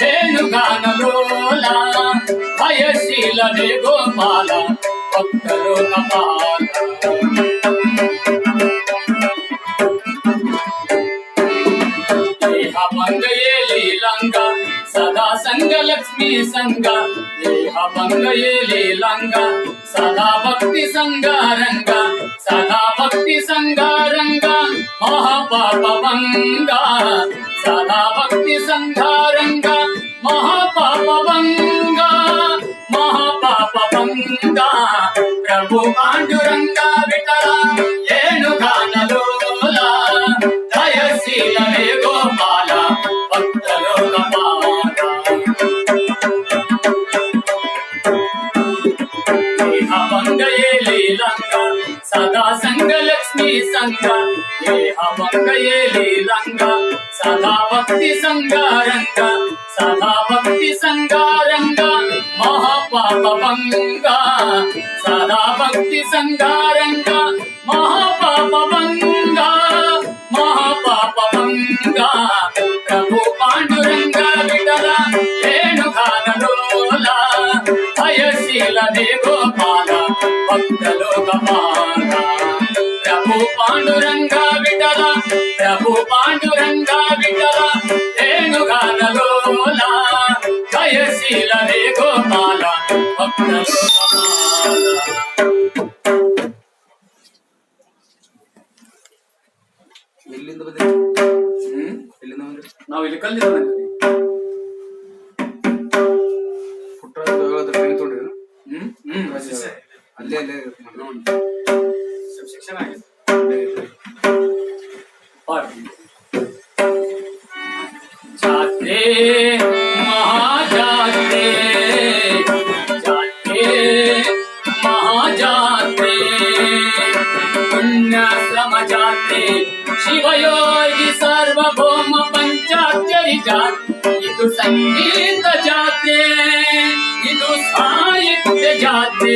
వేణుగానలోల భయశీల వేగోపాల భక్తలో కపాల. దేహ లీలంగ సదా సంగ లక్ష్మీ సంగ దేహ మంగయే లీలంగ సదా భక్తి సంగారంగ. సదా భక్తి సంగారంగ మహాపాప భంగ. సదా భక్తి సంగార ప్రభు పాండురంగ విఠల ఏనుగానలోల దయశీల హే గోపాల భక్తలో కపాల దేహ మంగయే లీలంగ సదా సంగలక్ష్మి సంగ దేహ మంగయే లీలంగ సదా భక్తి సంగారంగ సదా భక్తి సంగారంగ మహాపాప భంగ సదా భక్తి సంగారంగ మహాపాప భంగ మహాపాప భంగ. ప్రభు పాండురంగ విడల వేణుగానలోల భయశీల దేవోపాల గోపాల భక్తలో పాండురంగ విఠల ప్రభు పాండురంగ విఠల వేణుగానలోల భయశీల దే గోపాల భక్తలో గపాల ಎಲ್ಲಿಂದ ಬಂದ್ರಿ ಹ್ಮ್ ಎಲ್ಲಿಂದ ಬಂದ್ರಿ ನಾವು ಇಲ್ಲಿ ಕಲ್ತಿದ್ದ ಬಂದಿದ್ವಿ ಪುಟ್ಟ ಟ್ರೈನ್ ತೊಗೊಂಡ್ರಿ ಹ್ಮ್ ಹ್ಮ್ ಅಲ್ಲೇ ಅಲ್ಲೇ ಶಿಕ್ಷಣ ಆಗಿದೆ ಅಲ್ಲೇ ಇದ್ರಿ. पाठी जाते महाजाते जाते महाजाते पुण्याश्रम जाते शिवयोगी सार्वभौम पंचाक्षरी जाते ಇದು ಸಂಗೀತ ಜಾತೆ ಇದು ಸಾಹಿತ್ಯ ಜಾತೆ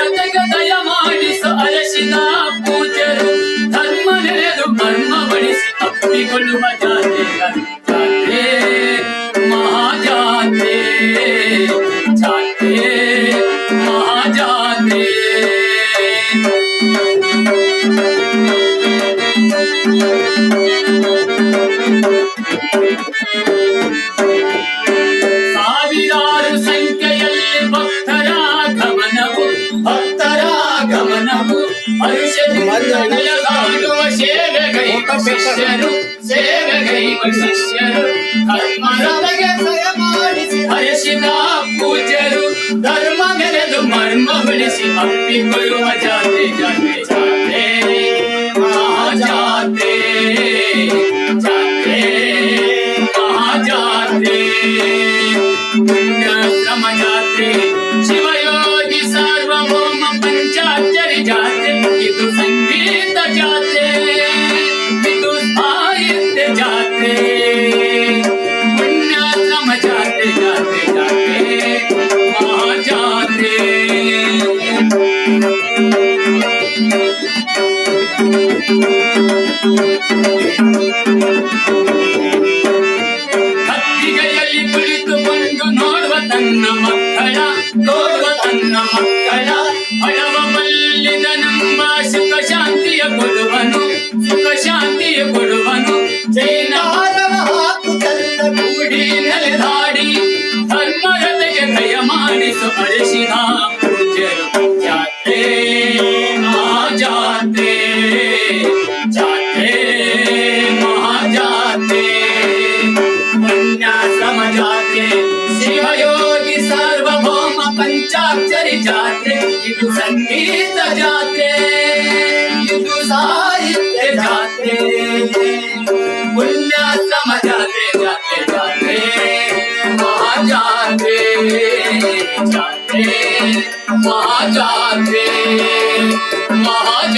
ಬಡಿಸಿ ತಪ್ಪಿಕೊಳ್ಳುವ ಜಾತೆ ಜಾತೆ ಮಹಾಜಾತೆ ಜಾತೆ ಮಹಾಜಾತೆ ಸಾವಿರಾರು ಸಂಖ್ಯೆಯಲ್ಲಿ ಭಕ್ತರ ಗಮನವು ಭಕ್ತರ ಗಮನವು ಹರುಷದಿಂದಲಗಾಡುವ ಸೇವೆಗೈವ ಶಿಷ್ಯರು ಸೇವೆಗೈವ ಶಿಷ್ಯರು ಧರ್ಮರೊಳಗೆ ಸಯ ಮಾಡಿಸಿ ಹರಿಸಿದ ಪೂಜ್ಯರು ಧರ್ಮ ಮೆರೆದು ಮರ್ಮ ಬೆಳೆಸಿ ಅಪ್ಪಿಕೊಳ್ಳುವ ಜಾತೆ ಜಾತೆ ಜಾತೆ ಮಹಾಜಾತೆ ಜಾತೆ ಮಹಾಜಾತೆ ಪುಣ್ಯಾಶ್ರಮ ಜಾತೆ ಶಿವಯೋಗಿ ಸಾರ್ವಭೌಮ ತನ್ನ ಮಕ್ಕಳ ನೋಡುವ ತನ್ನ ಮಕ್ಕಳ ಹಳವ ಬಲ್ಲಿದ ನಂಬ ಸುಖ ಶಾಂತಿಯ ಕೊಡುವನು ಸುಖ ಶಾಂತಿಯ ಕೊಡುವನು ಜೈನಾರವ ಹಾಕುತ್ತಲ್ಲ ಕೂಡಿ ನೆಲೆದಾಡಿ ಧರ್ಮರತೆಗೆ ದಯ ಮಾಡಿಸು ಅಳಿಸಿದ चाचर जाते हिंदू संगीत जाते हिंदू साहित्य जाते पुण्या समझाते जाते जाते वहाँ जाते जाते वहाँ जाते वहाँ